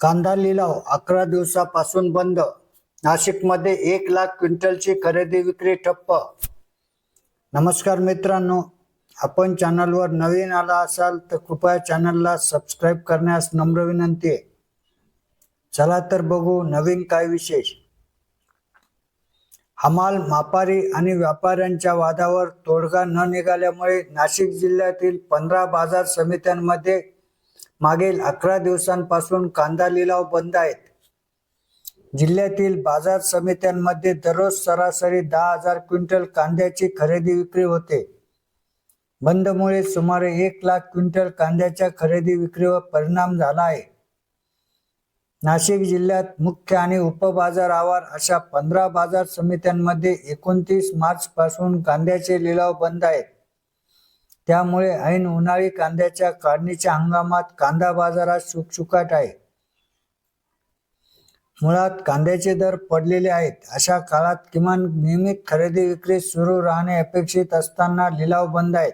कांदा लिलाव अकरा दिवसापासून बंद. नाशिकमध्ये एक लाख क्विंटलची खरेदी विक्री ठप्प. नमस्कार मित्रांनो आपण चॅनलवर नवीन आला असाल तर कृपया चॅनलला सबस्क्राईब करण्यास नम्र विनंती आहे. चला तर बघू नवीन काय विशेष. हमाल मापारी आणि व्यापाऱ्यांच्या वादावर तोडगा न निघाल्यामुळे नाशिक जिल्ह्यातील पंधरा बाजार समित्यांमध्ये मागील अकरा दिवसांपासून कांदा लिलाव बंद आहेत. जिल्ह्यातील बाजार समित्यांमध्ये दररोज सरासरी दहा हजार क्विंटल कांद्याची खरेदी विक्री होते. बंदमुळे सुमारे एक लाख क्विंटल कांद्याच्या खरेदी विक्रीवर परिणाम झाला आहे. नाशिक जिल्ह्यात मुख्य आणि उपबाजार आवार अशा पंधरा बाजार समित्यांमध्ये एकोणतीस मार्च पासून कांद्याचे लिलाव बंद आहेत. त्यामुळे ऐन उन्हाळी कांद्याच्या काढणीच्या हंगामात कांदा बाजारात सुकसुकाट आहे. मुळात कांद्याचे दर पडलेले आहेत. अशा काळात किमान नियमित खरेदी विक्री सुरू राहणे अपेक्षित असताना लिलाव बंद आहेत.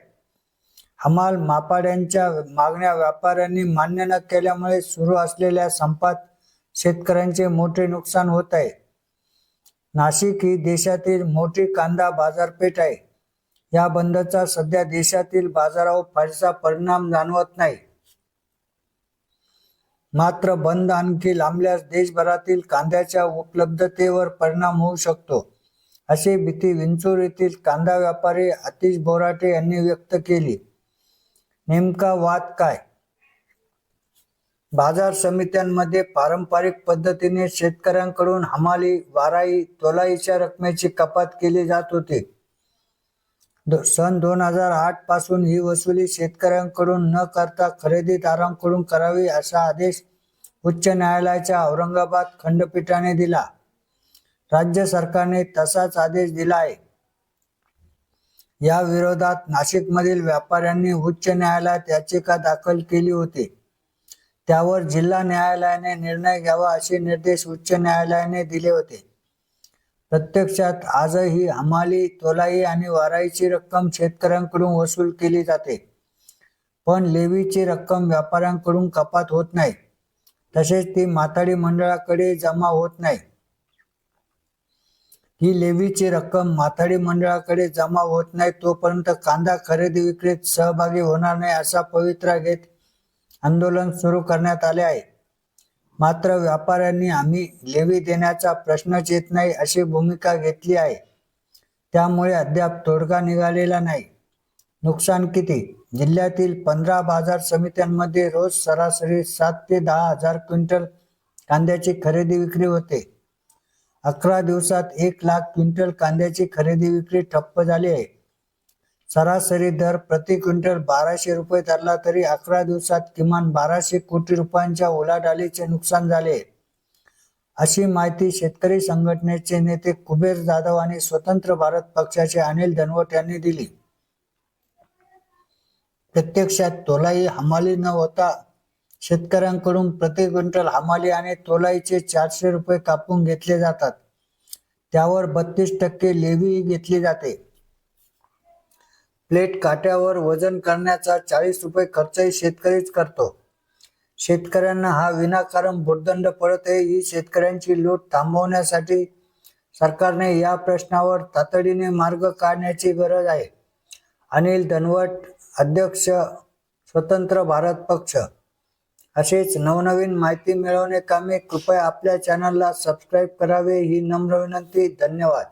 हमाल मापाड्यांच्या मागण्या व्यापाऱ्यांनी मान्य न केल्यामुळे सुरू असलेल्या संपात शेतकऱ्यांचे मोठे नुकसान होत आहे. नाशिक ही देशातील मोठी कांदा बाजारपेठ आहे. या बंदचा सध्या देशातील बाजारावर फारसा परिणाम जाणवत नाही. मात्र बंद आणखी लांबल्यास देशभरातील कांद्याच्या उपलब्धतेवर परिणाम होऊ शकतो अशी भीती विंचूर येथील कांदा व्यापारी आतिश बोराटे यांनी व्यक्त केली. नेमका वाद काय? बाजार समित्यांमध्ये पारंपरिक पद्धतीने शेतकऱ्यांकडून हमाली वाराई तोलाईच्या रकमेची कपात केली जात होती. सन दोन हजार आठपासून ही वसुली शेतकऱ्यांकडून न करता खरेदीदारांकडून करावी असा आदेश उच्च न्यायालयाच्या औरंगाबाद खंडपीठाने दिला. राज्य सरकारने तसाच आदेश दिला आहे. या विरोधात नाशिकमधील व्यापाऱ्यांनी उच्च न्यायालयात याचिका दाखल केली होती. त्यावर जिल्हा न्यायालयाने निर्णय घ्यावा असे निर्देश उच्च न्यायालयाने दिले होते. प्रत्यक्षात आजही हमाली तोलाई आणि वाराईची रक्कम शेतकऱ्यांकडून वसूल केली जाते. पण लेवीची रक्कम व्यापाऱ्यांकडून कपात होत नाही. तसेच ती माताडी मंडळाकडे जमा होत नाही. ही लेवीची रक्कम माथाडी मंडळाकडे जमा होत नाही तोपर्यंत कांदा खरेदी विक्रीत सहभागी होणार नाही असा पवित्रा घेत आंदोलन सुरू करण्यात आले आहे. मात्र व्यापाऱ्यांनी आम्ही लेवी देण्याचा प्रश्नच येत नाही अशी भूमिका घेतली आहे. त्यामुळे अद्याप तोडगा निघालेला नाही. नुकसान किती? जिल्ह्यातील पंधरा बाजार समित्यांमध्ये रोज सरासरी सात ते दहा हजार क्विंटल कांद्याची खरेदी विक्री होते. अकरा दिवसात एक लाख क्विंटल कांद्याची खरेदी विक्री ठप्प झाली आहे. सरासरी दर प्रति क्विंटल बाराशे रुपये धरला तरी अकरा दिवसात किमान बाराशे कोटी रुपयांच्या उलाढालीचे नुकसान झाले. अशी माहिती शेतकरी संघटनेचे नेते कुबेर जाधव आणि स्वतंत्र भारत पक्षाचे अनिल धनवट यांनी दिली. प्रत्यक्षात तोलाई हमाली न होता शेतकऱ्यांकडून प्रति क्विंटल हमाली आणि तोलाईचे चारशे रुपये कापून घेतले जातात. त्यावर बत्तीस टक्के लेवी घेतली जाते. प्लेट काट्यावर वजन करण्याचा चाळीस रुपये खर्चही शेतकरीच करतो. शेतकऱ्यांना हा विनाकारण भुर्दंड पडत आहे. ही शेतकऱ्यांची लूट थांबवण्यासाठी सरकारने या प्रश्नावर तातडीने मार्ग काढण्याची गरज आहे. अनिल धनवट अध्यक्ष स्वतंत्र भारत पक्ष. असेच नवनवीन माहिती मिळवणे कामी कृपया आपल्या चॅनलला सबस्क्राईब करावे ही नम्र विनंती. धन्यवाद.